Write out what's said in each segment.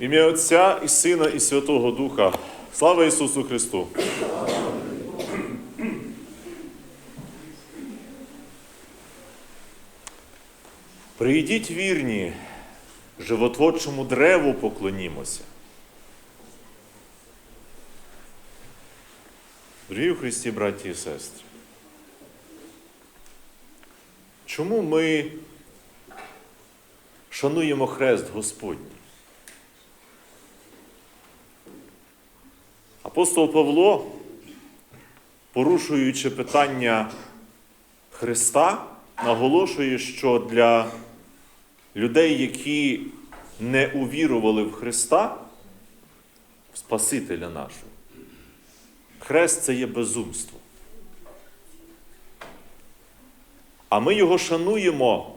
Ім'я Отця і Сина, і Святого Духа. Слава Ісусу Христу! Прийдіть вірні, животворчому древу поклонімося. Дорогі Христі, браті і сестри. Чому ми шануємо хрест Господній? Апостол Павло, порушуючи питання Христа, наголошує, що для людей, які не увірували в Христа, в Спасителя нашого, хрест це є безумство. А ми його шануємо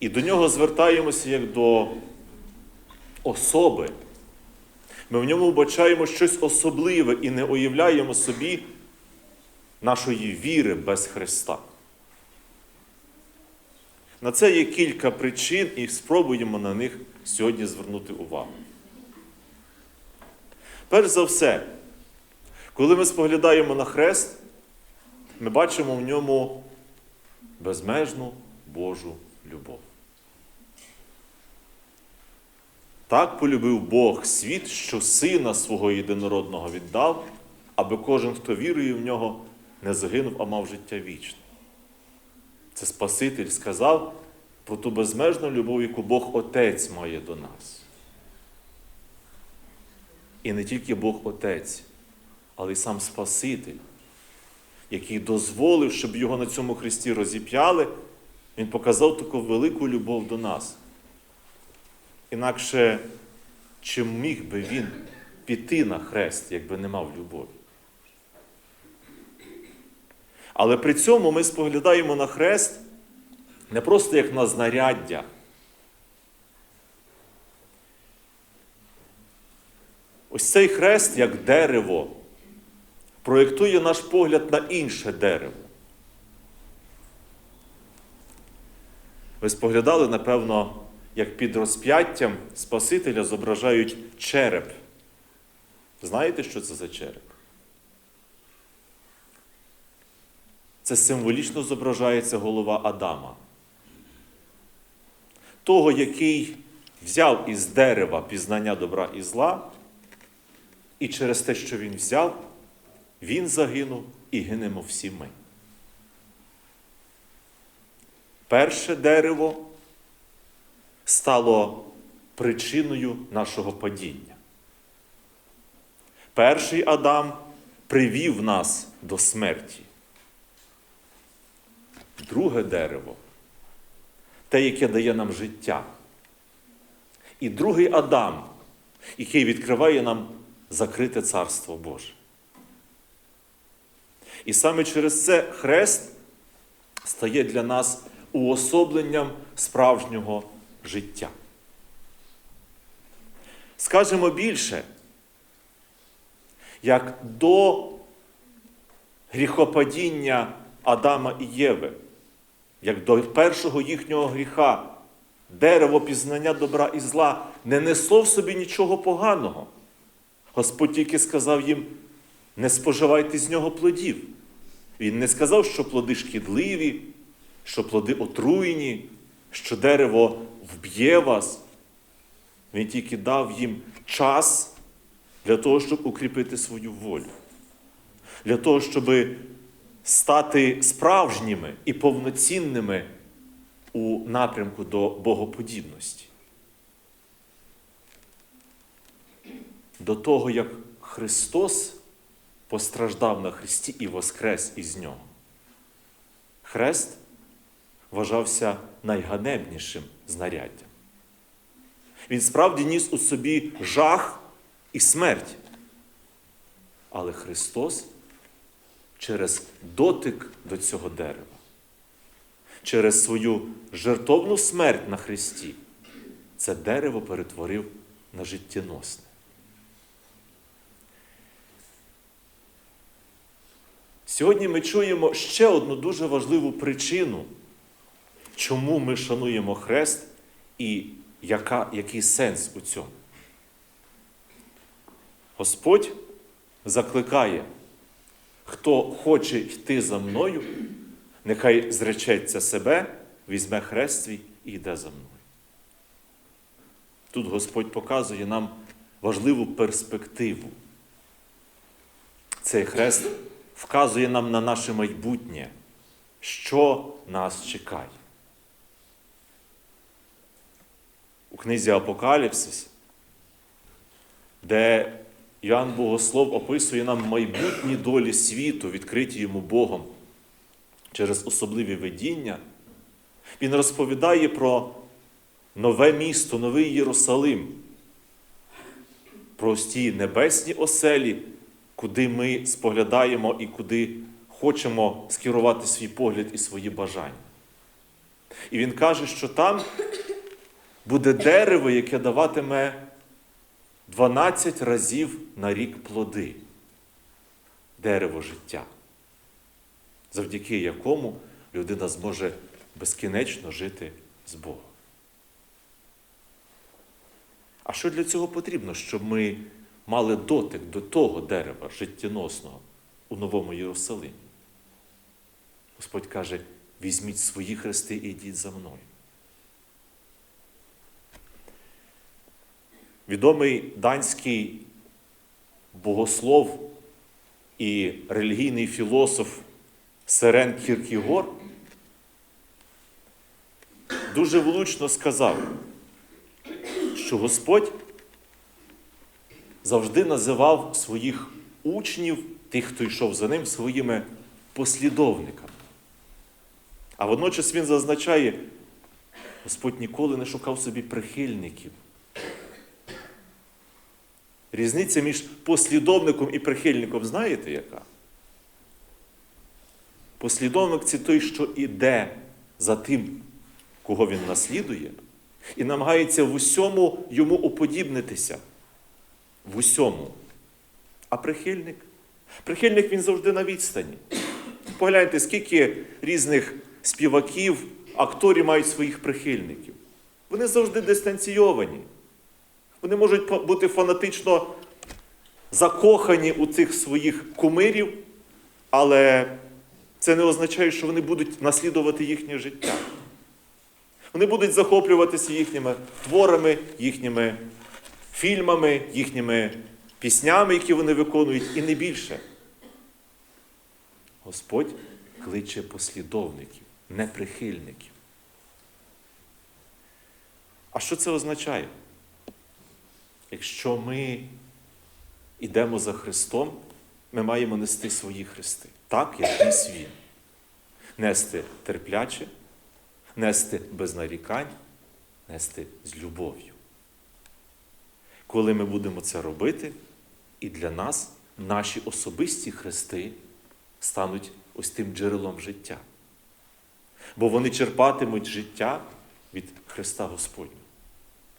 і до нього звертаємося як до особи. Ми в ньому вбачаємо щось особливе і не уявляємо собі нашої віри без Христа. На це є кілька причин, і спробуємо на них сьогодні звернути увагу. Перш за все, коли ми споглядаємо на хрест, ми бачимо в ньому безмежну Божу любов. Так полюбив Бог світ, що Сина свого єдинородного віддав, аби кожен, хто вірує в нього, не загинув, а мав життя вічне. Це Спаситель сказав про ту безмежну любов, яку Бог Отець має до нас. І не тільки Бог Отець, але й сам Спаситель, який дозволив, щоб його на цьому хресті розіп'яли, він показав таку велику любов до нас. Інакше, чи міг би він піти на хрест, якби не мав любові? Але при цьому ми споглядаємо на хрест не просто як на знаряддя. Ось цей хрест, як дерево, проєктує наш погляд на інше дерево. Ви споглядали, напевно, як під розп'яттям Спасителя зображають череп. Знаєте, що це за череп? Це символічно зображається голова Адама. Того, який взяв із дерева пізнання добра і зла, і через те, що він взяв, він загинув і гинемо всі ми. Перше дерево стало причиною нашого падіння. Перший Адам привів нас до смерті. Друге дерево те, яке дає нам життя. І другий Адам, який відкриває нам закрите Царство Боже. І саме через це хрест стає для нас уособленням справжнього життя. Скажемо більше, як до гріхопадіння Адама і Єви, як до першого їхнього гріха, дерево пізнання добра і зла не несло в собі нічого поганого. Господь тільки сказав їм: не споживайте з нього плодів. Він не сказав, що плоди шкідливі, що плоди отруєні, що дерево вб'є вас. Він тільки дав їм час для того, щоб укріпити свою волю, для того, щоб стати справжніми і повноцінними у напрямку до богоподібності. До того, як Христос постраждав на Христі і воскрес із нього. Хрест вважався найганебнішим знаряддям. Він справді ніс у собі жах і смерть. Але Христос через дотик до цього дерева, через свою жертовну смерть на Христі, це дерево перетворив на життєносне. Сьогодні ми чуємо ще одну дуже важливу причину, чому ми шануємо хрест і яка, який сенс у цьому. Господь закликає, хто хоче йти за мною, нехай зречеться себе, візьме хрест свій і йде за мною. Тут Господь показує нам важливу перспективу. Цей хрест вказує нам на наше майбутнє, що нас чекає. У книзі Апокаліпсис, де Іоанн Богослов описує нам майбутні долі світу, відкриті йому Богом через особливі видіння, він розповідає про нове місто, новий Єрусалим, про ті небесні оселі, куди ми споглядаємо і куди хочемо скерувати свій погляд і свої бажання. І він каже, що там буде дерево, яке даватиме 12 разів на рік плоди. Дерево життя, завдяки якому людина зможе безкінечно жити з Богом. А що для цього потрібно, щоб ми мали дотик до того дерева життєносного у Новому Єрусалимі? Господь каже: візьміть свої хрести і йдіть за мною. Відомий данський богослов і релігійний філософ Серен Кіркігор дуже влучно сказав, що Господь завжди називав своїх учнів, тих, хто йшов за ним, своїми послідовниками. А водночас він зазначає, Господь ніколи не шукав собі прихильників. Різниця між послідовником і прихильником, знаєте яка? Послідовник це той, що іде за тим, кого він наслідує, і намагається в усьому йому уподібнитися. В усьому. А прихильник? Прихильник він завжди на відстані. Погляньте, скільки різних співаків, акторів мають своїх прихильників. Вони завжди дистанційовані. Вони можуть бути фанатично закохані у цих своїх кумирів, але це не означає, що вони будуть наслідувати їхнє життя. Вони будуть захоплюватися їхніми творами, їхніми фільмами, їхніми піснями, які вони виконують, і не більше. Господь кличе послідовників, не прихильників. А що це означає? Якщо ми йдемо за Христом, ми маємо нести свої хрести, так, як ніс Він. Нести терпляче, нести без нарікань, нести з любов'ю. Коли ми будемо це робити, і для нас наші особисті хрести стануть ось тим джерелом життя. Бо вони черпатимуть життя від Христа Господнього.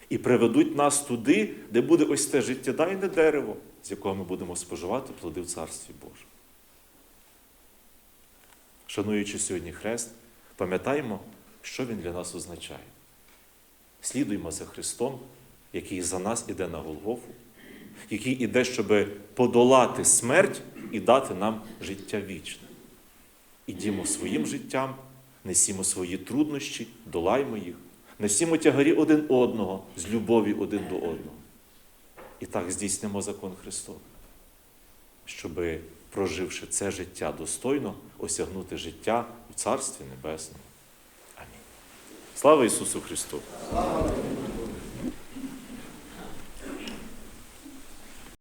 І приведуть нас туди, де буде ось те життєдайне дерево, з якого ми будемо споживати плоди в Царстві Божому. Шануючи сьогодні Хрест, пам'ятаємо, що Він для нас означає. Слідуємо за Христом, який за нас іде на Голгофу, який іде, щоб подолати смерть і дати нам життя вічне. Ідімо своїм життям, несімо свої труднощі, долаймо їх, несімо тягарі один одного з любові один до одного. І так здійснимо закон Христов, щоб, проживши це життя достойно, осягнути життя у Царстві Небесному. Амінь. Слава Ісусу Христу!